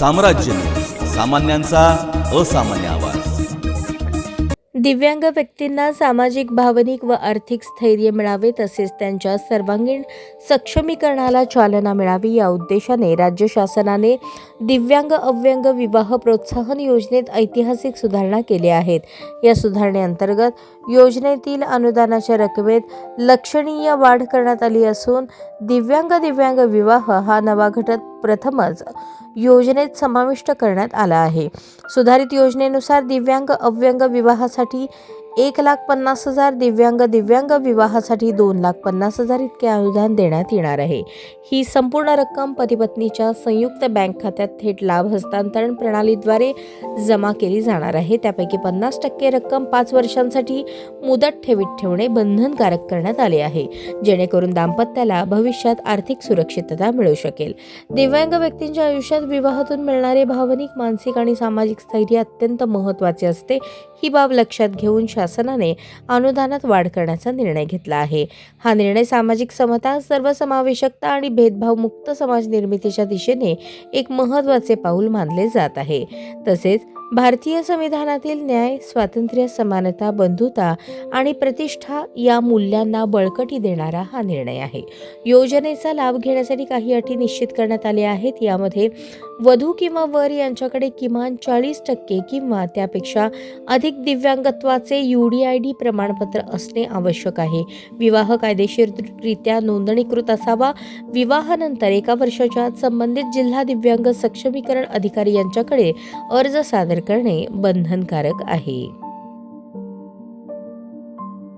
साम्राज्य. सामान्यांचा असामान्य आवाज. दिव्यांग व्यक्तींना सामाजिक भावनिक व आर्थिक स्थैर्य मिळावे तसेच त्यांच्या सर्वांगीण सक्षमीकरणाला चालना मिळावी या उद्देशाने राज्य शासनाने दिव्यांग अव्यंग विवाह प्रोत्साहन योजनेत ऐतिहासिक सुधारणा केल्या आहेत. या सुधारणेअंतर्गत योजनेतील अनुदानाच्या रकमेत लक्षणीय वाढ करण्यात आली असून दिव्यांग दिव्यांग विवाह हा नवा घटक प्रथमच योजनेत समाविष्ट करण्यात आला आहे. सुधारित योजनेनुसार दिव्यांग अव्यंग विवाहासाठी एक लाख पन्नास हजार दिव्यांग दिव्यांग विवाहासाठी दोन लाख पन्नास हजार इतके अनुदान देण्यात येणार आहे. ही संपूर्ण रक्कम पतीपत्नीच्या संयुक्त बँक खात्यात थेट लाभ हस्तांतरण प्रणालीद्वारे जमा केली जाणार आहे. त्यापैकी पन्नास टक्के रक्कम पाच वर्षांसाठी मुदत ठेवीत ठेवणे बंधनकारक करण्यात आले आहे जेणेकरून दाम्पत्याला भविष्यात आर्थिक सुरक्षितता मिळू शकेल. दिव्यांग व्यक्तींच्या आयुष्यात विवाहातून मिळणारे भावनिक मानसिक आणि सामाजिक स्थैर्य अत्यंत महत्त्वाचे असते. ही बाब लक्षात घेऊन शासनाने अनुदानात वाढ करण्याचा निर्णय घेतला आहे. हा निर्णय सामाजिक समता सर्वसमावेशकता आणि भेदभावमुक्त समाज निर्मितीच्या दिशेने एक महत्त्वाचे पाऊल मानले जात आहे. तसेच भारतीय संविधानातील न्याय स्वातंत्र्य समानता बंधुता आणि प्रतिष्ठा या मूल्यांना बळकटी देणारा हा निर्णय आहे. योजनेचा लाभ घेण्यासाठी काही अटी निश्चित करण्यात आल्या आहेत. यामध्ये वधू किंवा वर यांच्याकडे किमान चाळीस टक्के किंवा त्यापेक्षा अधिक दिव्यांगत्वाचे यू डी आय डी प्रमाणपत्र असणे आवश्यक आहे. विवाह कायदेशीररित्या नोंदणीकृत असावा. विवाहानंतर एका वर्षाच्या संबंधित जिल्हा दिव्यांग सक्षमीकरण अधिकारी यांच्याकडे अर्ज सादर करणे बंधनकारक आहे.